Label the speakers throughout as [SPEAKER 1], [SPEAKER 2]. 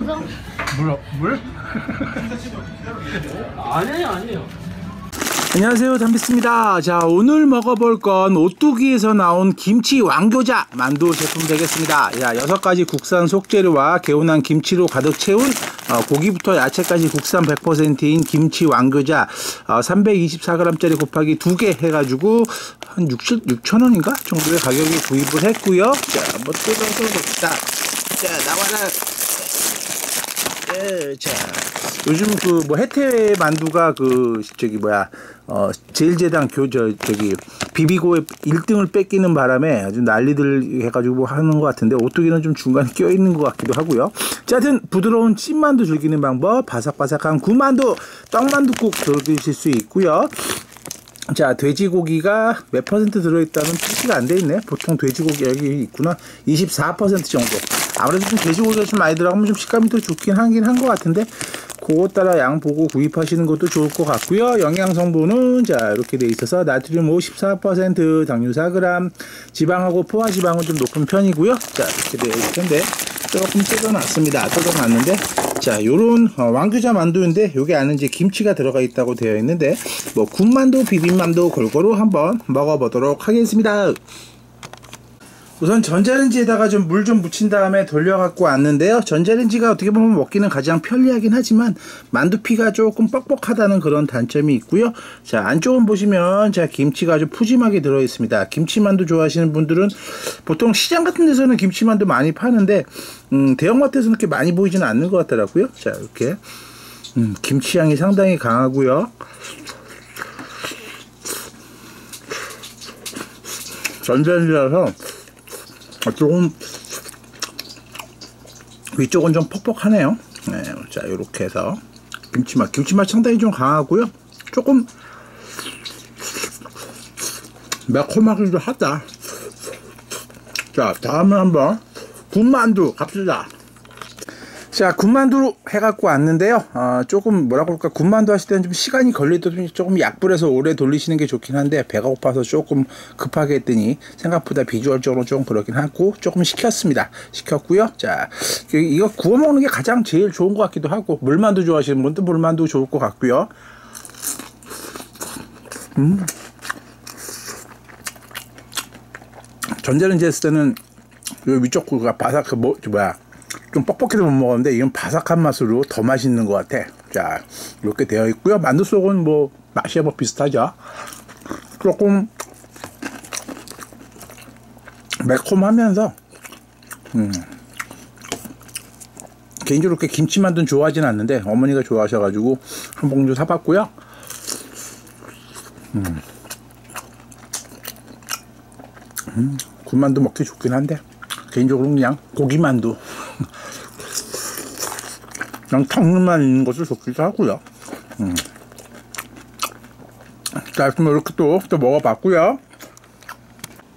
[SPEAKER 1] 없어?
[SPEAKER 2] 물? 물?
[SPEAKER 3] 아니에요, 아니에요.
[SPEAKER 2] 안녕하세요 담비스입니다 자 오늘 먹어볼 건 오뚜기에서 나온 김치 왕교자 만두 제품 되겠습니다 자 여섯 가지 국산 속재료와 개운한 김치로 가득 채운 어, 고기부터 야채까지 국산 100%인 김치 왕교자 어, 324g짜리 곱하기 두개 해가지고 한 6, 6천원인가 정도의 가격에 구입을 했고요 자 한번 뜯어서 봅시다 자 나와라 네, 자 요즘 그뭐 혜태 만두가 그 저기 뭐야 어 제일제당 교저 저기 비비고의 1등을 뺏기는 바람에 아주 난리들 해가지고 하는 것 같은데 오뚜기는 좀 중간에 껴 있는 것 같기도 하고요. 자, 하여튼 부드러운 찐만두 즐기는 방법, 바삭바삭한 구만두, 떡만두 꼭 즐기실 수 있고요. 자, 돼지고기가 몇 퍼센트 들어있다는 표시가 안 돼 있네. 보통 돼지고기 여기 있구나. 24% 정도. 아무래도 좀 돼지고기가 좀 많이 들어가면 좀 식감이 더 좋긴 하긴 한 것 같은데, 그거 따라 양 보고 구입하시는 것도 좋을 것 같고요. 영양 성분은 자 이렇게 돼 있어서 나트륨 54%, 당류 4g, 지방하고 포화 지방은 좀 높은 편이고요. 자 이렇게 돼 있을 텐데 조금 뜯어놨습니다. 뜯어놨는데 자 요런 어, 왕규자 만두인데 요게 안에 이제 김치가 들어가 있다고 되어 있는데 뭐 군만두, 비빔만두 골고루 한번 먹어보도록 하겠습니다. 우선 전자레인지에다가 좀물좀 묻힌 다음에 돌려갖고 왔는데요. 전자레인지가 어떻게 보면 먹기는 가장 편리하긴 하지만 만두피가 조금 뻑뻑하다는 그런 단점이 있고요. 자 안쪽은 보시면 자 김치가 아주 푸짐하게 들어있습니다. 김치만두 좋아하시는 분들은 보통 시장 같은 데서는 김치만두 많이 파는데 음, 대형마트에서는 그렇게 많이 보이지는 않는 것 같더라고요. 자 이렇게 음, 김치향이 상당히 강하고요. 전자레인지라서 조금 위쪽은 좀 퍽퍽하네요. 네, 자 이렇게 해서 김치맛 김치맛 상당히 좀 강하고요. 조금 매콤하기도 하다. 자 다음에 한번 군만두 갑시다. 자 군만두 해갖고 왔는데요. 어, 조금 뭐라고 할까? 군만두 하실 때는 좀 시간이 걸리도 조금 약불에서 오래 돌리시는 게 좋긴 한데 배가 고파서 조금 급하게 했더니 생각보다 비주얼적으로 조금 그렇긴 하고 조금 식혔습니다. 식혔고요. 자 이거 구워 먹는 게 가장 제일 좋은 것 같기도 하고 물만두 좋아하시는 분도 물만두 좋을 것 같고요. 음. 전자레인지 했을 때는 위쪽 구가 바삭 그 뭐 뭐야 좀 뻑뻑해서 못 먹었는데 이건 바삭한 맛으로 더 맛있는 것 같아. 자 이렇게 되어 있고요. 만두 속은 뭐 맛이 뭐 비슷하죠. 조금 매콤하면서 음. 개인적으로 그렇게 김치만두는 좋아하진 않는데 어머니가 좋아하셔가지고 한 봉주 사봤고요. 음. 음, 군만두 먹기 좋긴 한데 개인적으로 그냥 고기만두 그냥 탕만 있는 것을 좋기도 하고요. 음. 자, 그럼 이렇게 또, 또 먹어봤고요.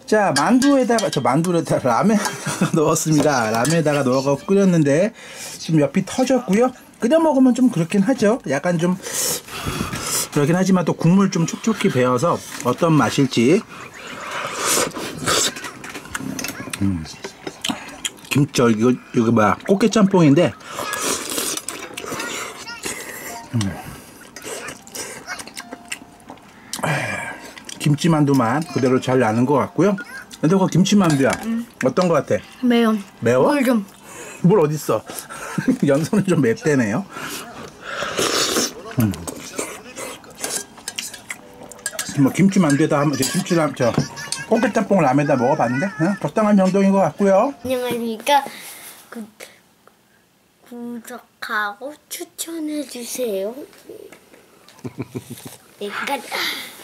[SPEAKER 2] 자, 만두에다가, 저 만두에다가 라면 넣었습니다. 라면에다가 넣어서 끓였는데, 지금 옆이 터졌고요. 끓여 먹으면 좀 그렇긴 하죠. 약간 좀, 그렇긴 하지만 또 국물 좀 촉촉히 배어서 어떤 맛일지. 음. 김절, 이거, 이거 뭐야, 꽃게 짬뽕인데, 김치만두만 그대로 잘 나는 것 같고요. 근데 그 김치만두야 음. 어떤 것 같아?
[SPEAKER 1] 매운.
[SPEAKER 2] 매워?
[SPEAKER 1] 물 좀.
[SPEAKER 2] 물 어딨어? 연선은 좀 맵대네요. 음. 뭐 김치만두에다 한번 김치람 저 꽃게짬뽕 라면에다 먹어봤는데 응? 적당한 정도인 것 같고요.
[SPEAKER 1] 안녕하십니까. 구, 구독하고 추천해주세요. 네, 끝.